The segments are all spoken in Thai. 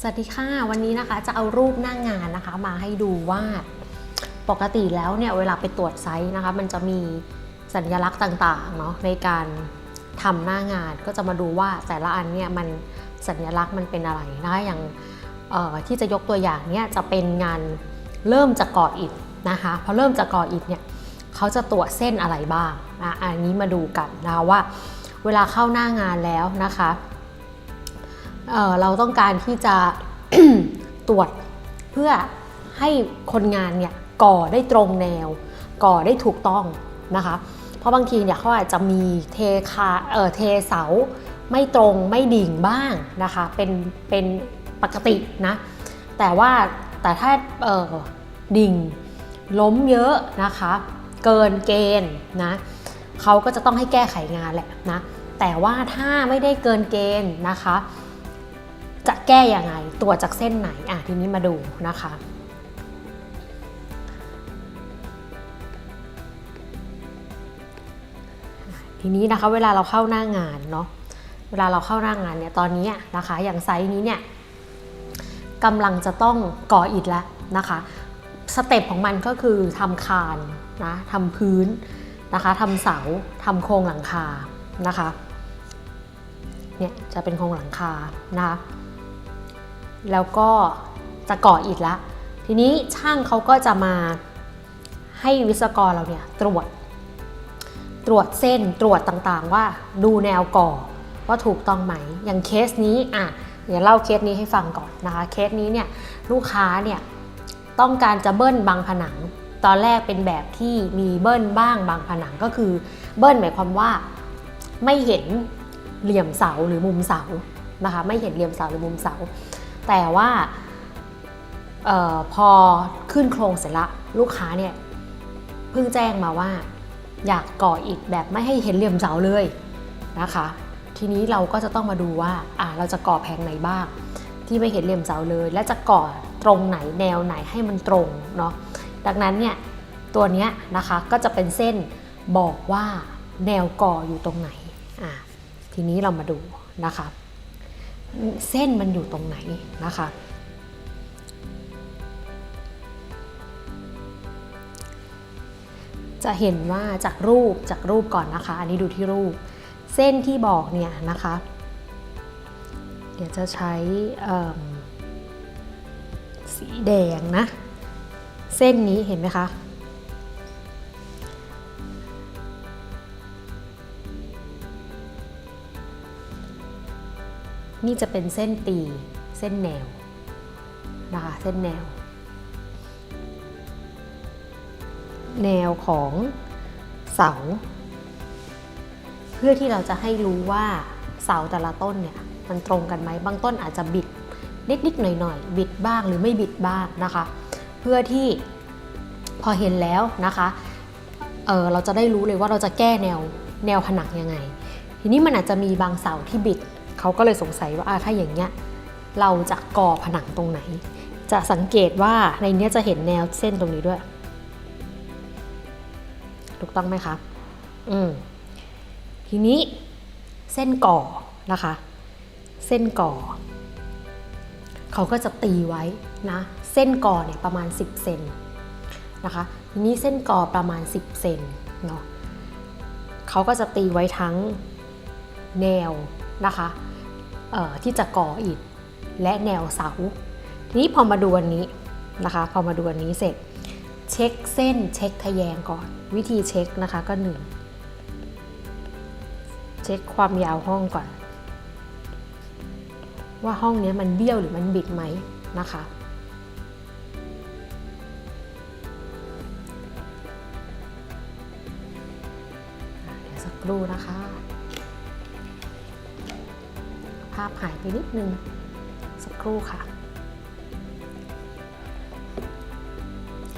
สวัสดีค่ะ วันนี้นะคะจะเอารูปหน้างงานนะคะ มาให้ดูว่าปกติแล้วเนี่ยเวลาไปตรวจไซต์นะคะ มันจะมีสัญลักษณ์ต่างๆเนาะในการทำหน้างานก็จะมาดูว่าแต่ละอันเนี่ยมันสัญลักษณ์มันเป็นอะไรนะคะอย่างที่จะยกตัวอย่างเนี่ยจะเป็นงานเริ่มจากก่ออิฐนะคะพอเริ่มจากก่ออิฐเนี่ยเขาจะตรวจเส้นอะไรบ้างนะอันนี้มาดูกันนะว่าเวลาเข้าหน้างานแล้วนะคะ เเราต้องการที่จะตรวจเพื่อให้คนงานเนี่ยก่อได้ตรงแนว ก่อได้ถูกต้องนะคะ เพราะบางทีเนี่ยเขาอาจจะมีเทคาเออเทเสาไม่ตรงไม่ดิ่งบ้างนะคะเป็นเป็นปกตินะแต่ว่าแต่ถ้าเออดิ่งล้มเยอะนะคะ เกินเกณฑ์นะเขาก็จะต้องให้แก้ไขงานแหละนะแต่ว่าถ้าไม่ได้เกินเกณฑ์นะคะ จะแก้ยังไงตรวจจากเส้นไหนอะทีนี้มาดูนะคะทีนี้นะคะเวลาเราเข้าหน้างานเนาะเวลาเราเข้าหน้างานเนี่ยตอนนี้นะคะอย่างไซส์นี้เนี่ยกำลังจะต้องก่ออิฐแล้วนะคะสเต็ปของมันก็คือทำคานนะทำพื้นนะคะทำเสาทำโครงหลังคานะคะเนี่ยจะเป็นโครงหลังคานะคะ แล้วก็จะก่ออิฐละ ทีนี้ช่างเขาก็จะมาให้วิศวกรเราเนี่ยตรวจ ตรวจเส้นตรวจต่างๆ ว่าดูแนวก่อว่าถูกต้องไหม อย่างเคสนี้อะเดี๋ยวเล่าเคสนี้ให้ฟังก่อนนะคะ เคสนี้เนี่ยลูกค้าเนี่ยต้องการจะเบิ้ลบางผนัง ตอนแรกเป็นแบบที่มีเบิ้ลบ้างบางผนังก็คือเบิ้ลหมายความว่าไม่เห็นเหลี่ยมเสาหรือมุมเสานะคะไม่เห็นเหลี่ยมเสาหรือมุมเสา แต่ว่าออพอขึ้นโครงเสร็จละลูกค้าเนี่ยเพิ่งแจ้งมาว่า อยากก่ออิฐแบบไม่ให้เห็นเหลี่ยมเสาเลยนะคะ ทีนี้เราก็จะต้องมาดูว่าอ่าเราจะก่อแผงไหนบ้าง ที่ไม่เห็นเหลี่ยมเสาเลย และจะก่อตรงไหนแนวไหนให้มันตรงเนาะดังนั้นเนี่ยตัวเนี้ยนะคะก็จะเป็นเส้นบอกว่าแนวก่ออยู่ตรงไหนอ่าทีนี้เรามาดูนะคะ เส้นมันอยู่ตรงไหนนะคะ จะเห็นว่าจากรูปจากรูปก่อนนะคะ อันนี้ดูที่รูป เส้นที่บอกเนี่ยนะคะ เดี๋ยวจะใช้สีแดงนะ เส้นนี้เห็นไหมคะ นี่จะเป็นเส้นตีเส้นแนวนะคะเส้นแนว แนวของเสา เพื่อที่เราจะให้รู้ว่าเสาแต่ละต้นเนี่ยมันตรงกันไหมบางต้นอาจจะบิดนิดๆหน่อยๆบิดบ้างหรือไม่บิดบ้างนะคะ เพื่อที่พอเห็นแล้วนะคะเออเราจะได้รู้เลยว่าเราจะแก้แนวแนวผนังยังไง ทีนี้มันอาจจะมีบางเสาที่บิด เขาก็เลยสงสัยว่าถ้าอย่างเงี้ยเราจะก่อผนังตรงไหน จะสังเกตว่าในนี้จะเห็นแนวเส้นตรงนี้ด้วย ถูกต้องไหมคะอืมทีนี้เส้นก่อนะคะ เส้นก่อ เขาก็จะตีไว้นะเส้นก่อเนี่ยประมาณ 10เซนนะคะทีนี้เส้นก่อประมาณ 10เซนเนาะเขาก็จะตีไว้ทั้งแนวนะคะ ที่จะก่ออิฐและแนวเสา ทีนี้พอมาดูอันนี้นะคะ พอมาดูอันนี้เสร็จ เช็คเส้นเช็คทะแยงก่อน วิธีเช็คนะคะก็หนึ่งเช็คความยาวห้องก่อน ว่าห้องนี้มันเบี้ยวหรือมันบิดไหมนะคะเดี๋ยวสักครู่นะคะาพหายไปนิดนึง สักครู่ค่ะ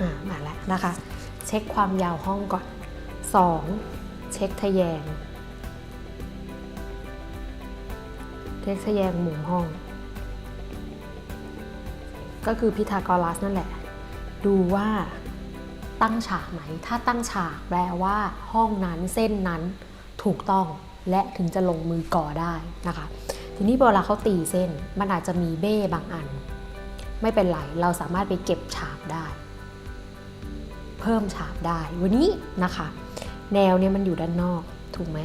อ่ามาแล้วนะคะ เช็คความยาวห้องก่อน 2. เช็คทะแยง เช็คทะแยงมุมห้อง ก็คือพิทากรัสนั่นแหละ ดูว่าตั้งฉากไหม ถ้าตั้งฉากแปลว่าห้องนั้นเส้นนั้นถูกต้องและถึงจะลงมือก่อได้นะคะ ทีนี้เวลาเขาตีเส้นมันอาจจะมีเบ้บางอัน ไม่เป็นไร เราสามารถไปเก็บฉาบได้ เพิ่มฉาบได้ วันนี้นะคะ แนวเนี่ยมันอยู่ด้านนอกถูกไหม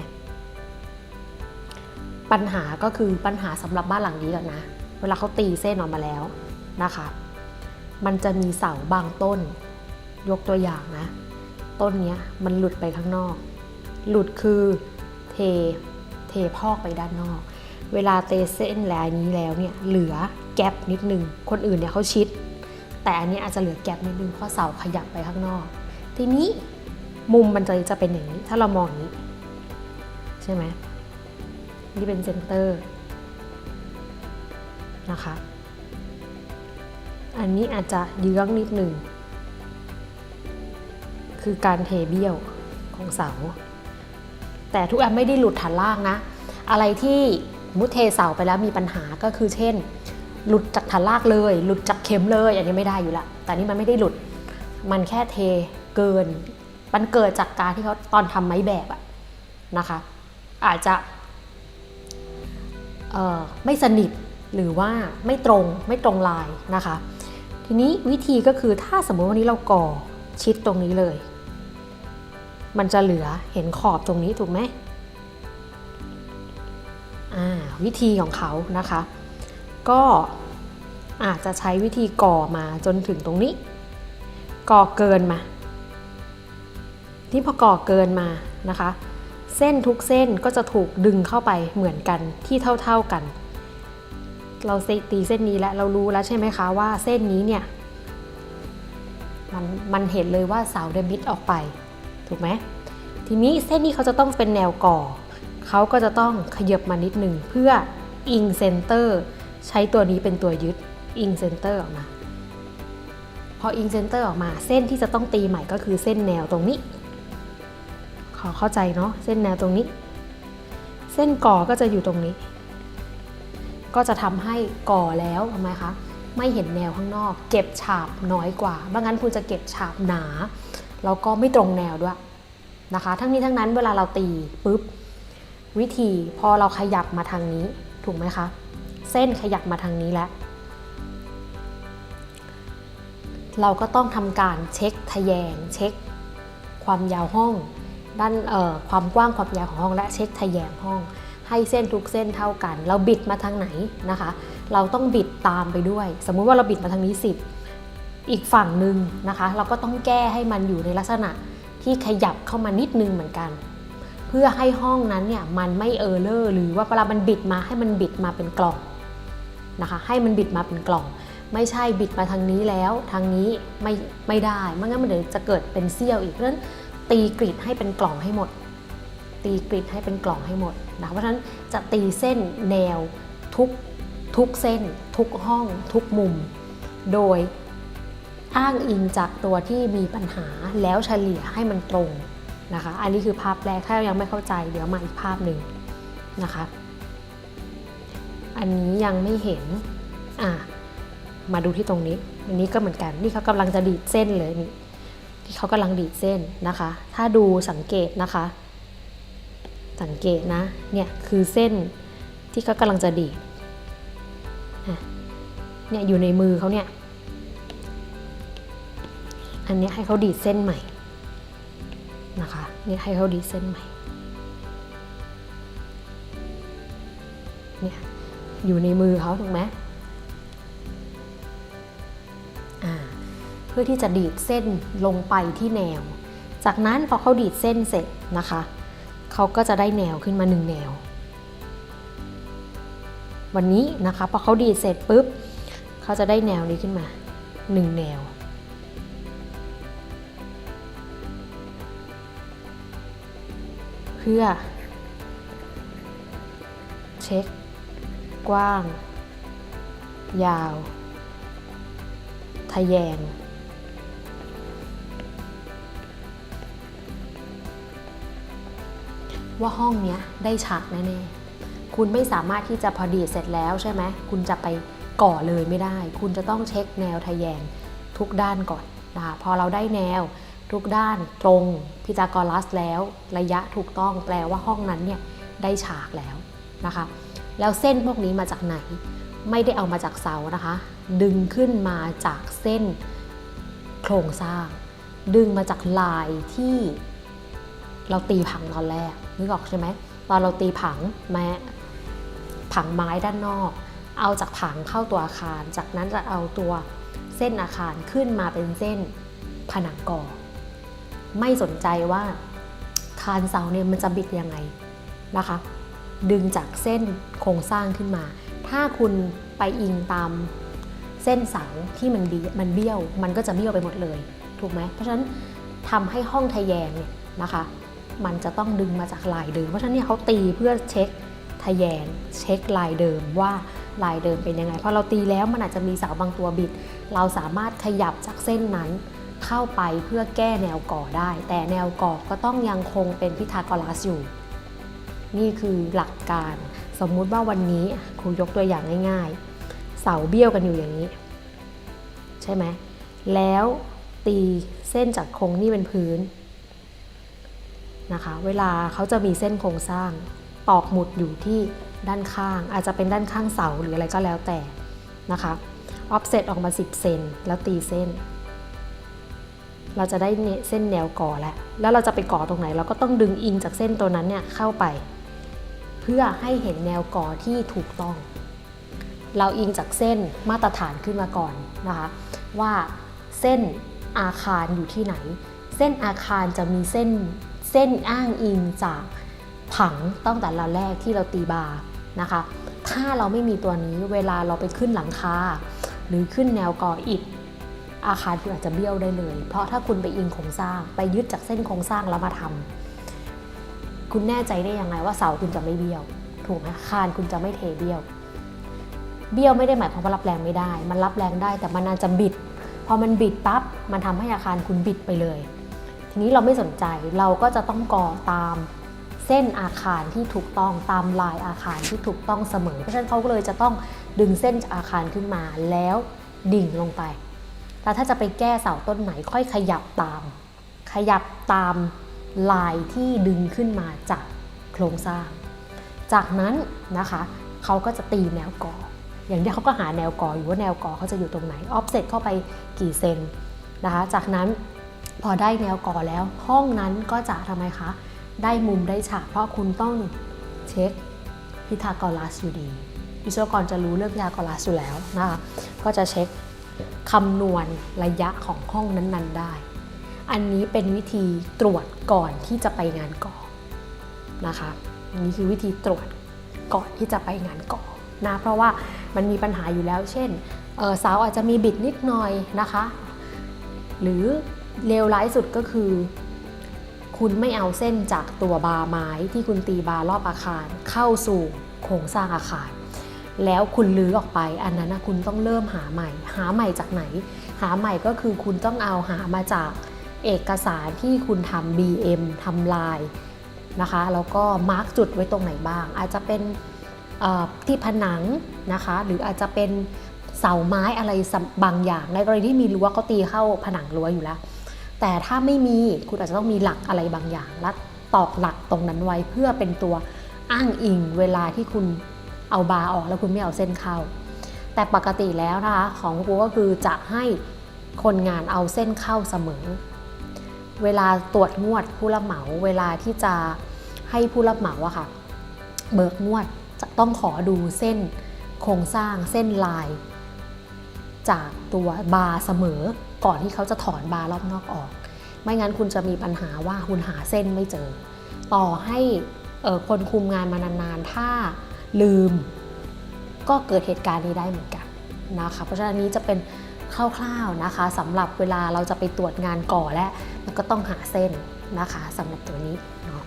ปัญหาก็คือปัญหาสำหรับบ้านหลังนี้ก่อนนะ เวลาเขาตีเส้นออกมาแล้วนะคะ มันจะมีเสาบางต้น ยกตัวอย่างนะ ต้นนี้มันหลุดไปข้างนอก หลุดคือเทเทพอกไปด้านนอก เวลาเตเส้นแล้วนี้แล้วเนี่ยเหลือแกลบนิดนึง คนอื่นเนี่ยเขาชิด แต่อันนี้อาจจะเหลือแกลบนิดนึงเพราะเสาขยับไปข้างนอก ทีนี้มุมมันจะจะเป็นอย่างนี้ ถ้าเรามองอย่างนี้ ใช่ไหมนี่เป็นเซนเตอร์นะคะ อันนี้อาจจะเยื้องนิดหนึ่ง คือการเทเบี้ยวของเสา แต่ทุกอันไม่ได้หลุดฐานล่างนะ อะไรที่ มุดเทเสาไปแล้วมีปัญหาก็คือเช่น หลุดจากฐานลากเลย หลุดจากเข็มเลย อันนี้ไม่ได้อยู่ละแต่นี่มันไม่ได้หลุด มันแค่เทเกิน มันเกิดจากการที่เขาตอนทำไม้แบบอะนะคะ อาจจะไม่สนิทหรือว่าไม่ตรงไม่ตรงลายนะคะ ทีนี้วิธีก็คือถ้าสมมติวันนี้เราก่อชิดตรงนี้เลย มันจะเหลือเห็นขอบตรงนี้ถูกไหม วิธีของเขานะคะ ก็อาจจะใช้วิธีก่อมาจนถึงตรงนี้ ก่อเกินมา ที่พอก่อเกินมานะคะ เส้นทุกเส้นก็จะถูกดึงเข้าไปเหมือนกันที่เท่า ๆกัน เราตีเส้นนี้แล้วเรารู้แล้วใช่ไหมคะว่าเส้นนี้เนี่ยมันมันเห็นเลยว่าเสาเดมิดออกไป ถูกไหมทีนี้เส้นนี้เขาจะต้องเป็นแนวก่อ เขาก็จะต้องขยับมานิดหนึ่งเพื่ออิงเซนเตอร์ใช้ตัวนี้เป็นตัวยึดอิงเซนเตอร์ออกมา พออิงเซนเตอร์ออกมาเส้นที่จะต้องตีใหม่ก็คือเส้นแนวตรงนี้ ขอเข้าใจเนาะเส้นแนวตรงนี้ เส้นก่อก็จะอยู่ตรงนี้ ก็จะทำให้ก่อแล้วทำไมคะไม่เห็นแนวข้างนอก เก็บฉาบน้อยกว่าบางงั้นคุณจะเก็บฉาบหนา แล้วก็ไม่ตรงแนวด้วยนะคะ ทั้งนี้ทั้งนั้นเวลาเราตีปุ๊บ วิธีพอเราขยับมาทางนี้ถูกไหมคะ เส้นขยับมาทางนี้แล้ว เราก็ต้องทำการเช็คทะแยง เช็ค ความยาวห้อง ด้านความกว้างความยาวของห้องและเช็คทะแยงห้อง ให้เส้นทุกเส้นเท่ากัน เราบิดมาทางไหนนะคะ เราต้องบิดตามไปด้วย สมมุติว่าเราบิดมาทางนี้ 10 อีกฝั่งหนึ่งนะคะ เราก็ต้องแก้ให้มันอยู่ในลักษณะที่ขยับเข้ามานิดนึงเหมือนกัน เพื่อให้ห้องนั้นเนี่ยมันไม่เออร์เลอร์หรือว่าเวลามันบิดมาให้มันบิดมาเป็นกล่องนะคะ ให้มันบิดมาเป็นกล่อง ไม่ใช่บิดมาทางนี้แล้วทางนี้ไม่ไม่ได้ไม่งั้นมันเดี๋ยวจะเกิดเป็นเสี้ยวอีกเพราะฉะนั้นตีกริดให้เป็นกล่องให้หมด ตีกริดให้เป็นกล่องให้หมดนะเพราะฉะนั้นจะตีเส้นแนวทุกทุกเส้น ทุกห้อง ทุกมุม โดยอ้างอิงจากตัวที่มีปัญหาแล้วเฉลี่ยให้มันตรง นะคะ อันนี้คือภาพแรก ถ้ายังไม่เข้าใจเดี๋ยวมาอีกภาพหนึ่งนะคะ อันนี้ยังไม่เห็น อะมาดูที่ตรงนี้ อันนี้ก็เหมือนกัน นี่เขากำลังจะดีดเส้นเลยนี่ ที่เขากำลังดีดเส้นนะคะ ถ้าดูสังเกตนะคะ สังเกตนะ เนี่ยคือเส้นที่เขากำลังจะดีดเนี่ยอยู่ในมือเขาเนี่ย อันนี้ให้เขาดีดเส้นใหม่นะคะ นี่ให้เขาดีดเส้นใหม่เนี่ยอยู่ในมือเขาถูกไหมเพื่อที่จะดีดเส้นลงไปที่แนว จากนั้นพอเขาดีดเส้นเสร็จนะคะ เขาก็จะได้แนวขึ้นมาหนึ่งแนว วันนี้นะคะพอเขาดีดเสร็จปุ๊บเขาจะได้แนวนี้ขึ้นมาหนึ่งแนว เพื่อ เช็ค กว้าง ยาว ทะแยง ว่าห้องเนี้ยได้ฉากแน่ๆ คุณไม่สามารถที่จะพอดีเสร็จแล้วใช่ไหม คุณจะไปก่อเลยไม่ได้ คุณจะต้องเช็คแนวทะแยงทุกด้านก่อนนะคะพอเราได้แนว ทุกด้านตรงพิทากรัสแล้ว ระยะถูกต้องแปลว่าห้องนั้นเนี่ยได้ฉากแล้วนะคะ แล้วเส้นพวกนี้มาจากไหน ไม่ได้เอามาจากเสานะคะ ดึงขึ้นมาจากเส้นโครงสร้าง ดึงมาจากลายที่เราตีผังตอนแรกนึกออกใช่ไหมตอนเราตีผังแม้ผังไม้ด้านนอก เอาจากผังเข้าตัวอาคาร จากนั้นจะเอาตัวเส้นอาคารขึ้นมาเป็นเส้นผนังก่อ ไม่สนใจว่าคานเสาเนี่ยมันจะบิดยังไงนะคะ ดึงจากเส้นโครงสร้างขึ้นมา ถ้าคุณไปอิงตามเส้นเสาที่มันบีมันเบี้ยว มันก็จะเบี้ยวไปหมดเลย ถูกไหมเพราะฉะนั้นทำให้ห้องทะแยงเนี่ยนะคะ มันจะต้องดึงมาจากลายเดิม เพราะฉะนั้นเนี่ยเขาตีเพื่อเช็คทะแยง เช็คลายเดิมว่าลายเดิมเป็นยังไงพอเราตีแล้วมันอาจจะมีเสาบางตัวบิด เราสามารถขยับจากเส้นนั้น เข้าไปเพื่อแก้แนวก่อได้ แต่แนวก่อก็ต้องยังคงเป็นพิทาโกรัสอยู่ นี่คือหลักการสมมุติว่าวันนี้ครูยกตัวอย่างง่าย ๆ เสาเบี้ยวกันอยู่อย่างนี้ ใช่ไหมแล้วตีเส้นจากโครงนี่เป็นพื้นนะคะ เวลาเขาจะมีเส้นโครงสร้างตอกหมุดอยู่ที่ด้านข้าง อาจจะเป็นด้านข้างเสาหรืออะไรก็แล้วแต่นะคะออฟเซตออกมา 10 เซนแล้วตีเส้น เราจะได้เส้นแนวก่อแล้ว แล้วเราจะไปก่อตรงไหน เราก็ต้องดึงอิงจากเส้นตัวนั้นเนี่ยเข้าไป เพื่อให้เห็นแนวก่อที่ถูกต้อง เราอิงจากเส้นมาตรฐานขึ้นมาก่อนนะคะว่าเส้นอาคารอยู่ที่ไหน เส้นอาคารจะมีเส้นเส้นอ้างอิงจากผังตั้งแต่เราแรกที่เราตีบาร์นะคะ ถ้าเราไม่มีตัวนี้เวลาเราไปขึ้นหลังคาหรือขึ้นแนวก่ออิฐ อาคารคุณอาจจะเบี้ยวได้เลย เพราะถ้าคุณไปอิงโครงสร้าง ไปยึดจากเส้นโครงสร้างแล้วมาทำคุณแน่ใจได้ยังไงว่าเสาคุณจะไม่เบี้ยว ถูกไหมคานคุณจะไม่เทเบี้ยว เบี้ยวไม่ได้หมายความว่ารับแรงไม่ได้ มันรับแรงได้แต่มันอาจจะบิด พอมันบิดปั๊บ มันทำให้อาคารคุณบิดไปเลย ทีนี้เราไม่สนใจ เราก็จะต้องก่อตามเส้นอาคารที่ถูกต้องตามลายอาคารที่ถูกต้องเสมอ เพราะฉะนั้นเขาก็เลยจะต้องดึงเส้นจากอาคารขึ้นมาแล้วดิ่งลงไป แต่ถ้าจะไปแก้เสาต้นไหนค่อยขยับตาม ขยับตามลายที่ดึงขึ้นมาจากโครงสร้าง จากนั้นนะคะเขาก็จะตีแนวก่ออย่างนี้เขาก็หาแนวก่ออยู่ว่าแนวก่อเขาจะอยู่ตรงไหนออฟเซตเข้าไปกี่เซนนะคะจากนั้นพอได้แนวก่อแล้วห้องนั้นก็จะทำไมคะ ได้มุมได้ฉากเพราะคุณต้องเช็คพิทากรัสอยู่ดี วิศวกรจะรู้เรื่องพิทากรัสอยู่แล้วนะคะก็จะเช็ค คำนวณระยะของห้องนั้นๆได้ อันนี้เป็นวิธีตรวจก่อนที่จะไปงานก่อนะคะอันนี้คือวิธีตรวจก่อนที่จะไปงานก่อนะเพราะว่ามันมีปัญหาอยู่แล้ว เช่นเสาอาจจะมีบิดนิดหน่อยนะคะ หรือเลวร้ายสุดก็คือ คุณไม่เอาเส้นจากตัวบาไม้ที่คุณตีบารอบอาคาร เข้าสู่โครงสร้างอาคาร แล้วคุณลื้อออกไป อันนั้นนะคุณต้องเริ่มหาใหม่ หาใหม่จากไหน หาใหม่ก็คือคุณต้องเอาหามาจากเอกสารที่คุณทำ BM ทำลายนะคะแล้วก็มาร์กจุดไว้ตรงไหนบ้าง อาจจะเป็นที่ผนังนะคะ หรืออาจจะเป็นเสาไม้อะไรบางอย่าง ในกรณีที่มีรั้วเขาตีเข้าผนังรั้วอยู่แล้ว แต่ถ้าไม่มีคุณอาจจะต้องมีหลักอะไรบางอย่าง และตอกหลักตรงนั้นไว้เพื่อเป็นตัวอ้างอิงเวลาที่คุณ เอาบาร์ออกแล้วคุณไม่เอาเส้นเข้า แต่ปกติแล้วนะคะของกูก็คือจะให้คนงานเอาเส้นเข้าเสมอ เวลาตรวจงวดผู้รับเหมาเวลาที่จะให้ผู้รับเหมาอะค่ะ เบิกงวดจะต้องขอดูเส้นโครงสร้างเส้นลาย จากตัวบาร์เสมอก่อนที่เขาจะถอนบาร์รอบนอกออก ไม่งั้นคุณจะมีปัญหาว่าคุณหาเส้นไม่เจอ ต่อให้คนคุมงานมานานๆ ถ้า ลืม ก็เกิดเหตุการณ์นี้ได้เหมือนกันนะคะเพราะฉะนั้นนี้จะเป็นคร่าวๆนะคะสำหรับเวลาเราจะไปตรวจงานก่อและแล้วก็ต้องหาเส้นนะคะสำหรับตัวนี้เนาะ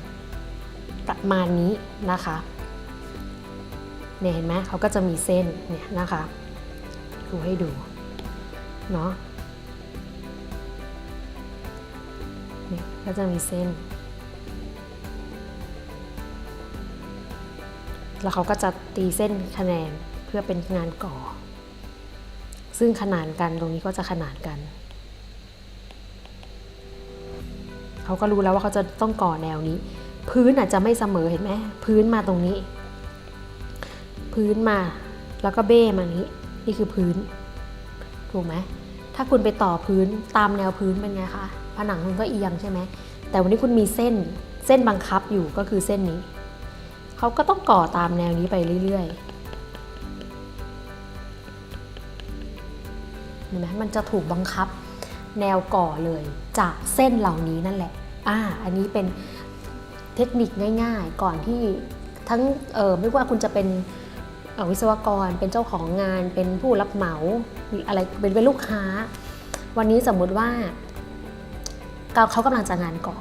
ประมาณนี้นะคะเนี่ยเห็นไหมเขาก็จะมีเส้นเนี่ยนะคะดูให้ดูเนาะเนี่ยก็จะมีเส้น แล้วเขาก็จะตีเส้นคะแนนเพื่อเป็นงานก่อ ซึ่งขนานกันตรงนี้ก็จะขนานกัน เขาก็รู้แล้วว่าเขาจะต้องก่อแนวนี้ พื้นอาจจะไม่เสมอเห็นไหมพื้นมาตรงนี้ พื้นมาแล้วก็เบ้มาอย่างนี้ นี่คือพื้น ถูกไหมถ้าคุณไปต่อพื้นตามแนวพื้นเป็นไงคะ ผนังคุณก็เอียงใช่ไหม แต่วันนี้คุณมีเส้น เส้นบังคับอยู่ก็คือเส้นนี้ เขาก็ต้องก่อตามแนวนี้ไปเรื่อยๆเห็นไหมมันจะถูกบังคับแนวก่อเลยจากเส้นเหล่านี้นั่นแหละ อ่า อันนี้เป็นเทคนิคง่ายๆ ก่อนที่ทั้งเออไม่ว่าคุณจะเป็นวิศวกร เป็นเจ้าของงาน เป็นผู้รับเหมาออะไรเป็นเป็นลูกค้า วันนี้สมมุติว่าเขากำลังจะงานก่อ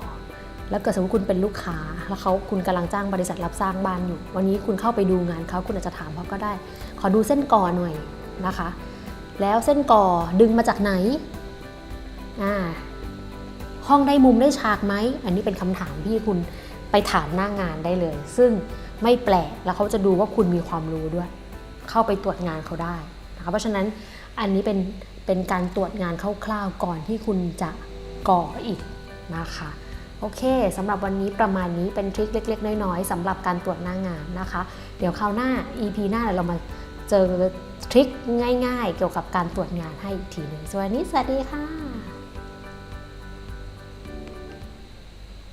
แล้วเกิดสมมติคุณเป็นลูกค้า แล้วเขาคุณกำลังจ้างบริษัทรับสร้างบ้านอยู่ วันนี้คุณเข้าไปดูงานเขาคุณอาจจะถามเขาก็ได้ ขอดูเส้นก่อหน่อยนะคะ แล้วเส้นก่อดึงมาจากไหนอ่าห้องได้มุมได้ฉากไหม อันนี้เป็นคำถามที่คุณไปถามหน้างงานได้เลย ซึ่งไม่แปลกแล้วเขาจะดูว่าคุณมีความรู้ด้วย เข้าไปตรวจงานเขาได้นะคะเพราะฉะนั้นอันนี้เป็นเป็นการตรวจงานคร่าวๆก่อนที่คุณจะก่ออีกนะคะ โอเคสำหรับวันนี้ประมาณนี้เป็นทริคเล็ก ๆ น้อยๆสำหรับการตรวจหน้างานนะคะ เดี๋ยวคราวหน้า EP หน้าเดี๋ยวเรามาเจอทริคง่าย ๆ เกี่ยวกับการตรวจงานให้อีกทีหนึ่งสวัสดีสวัสดีค่ะ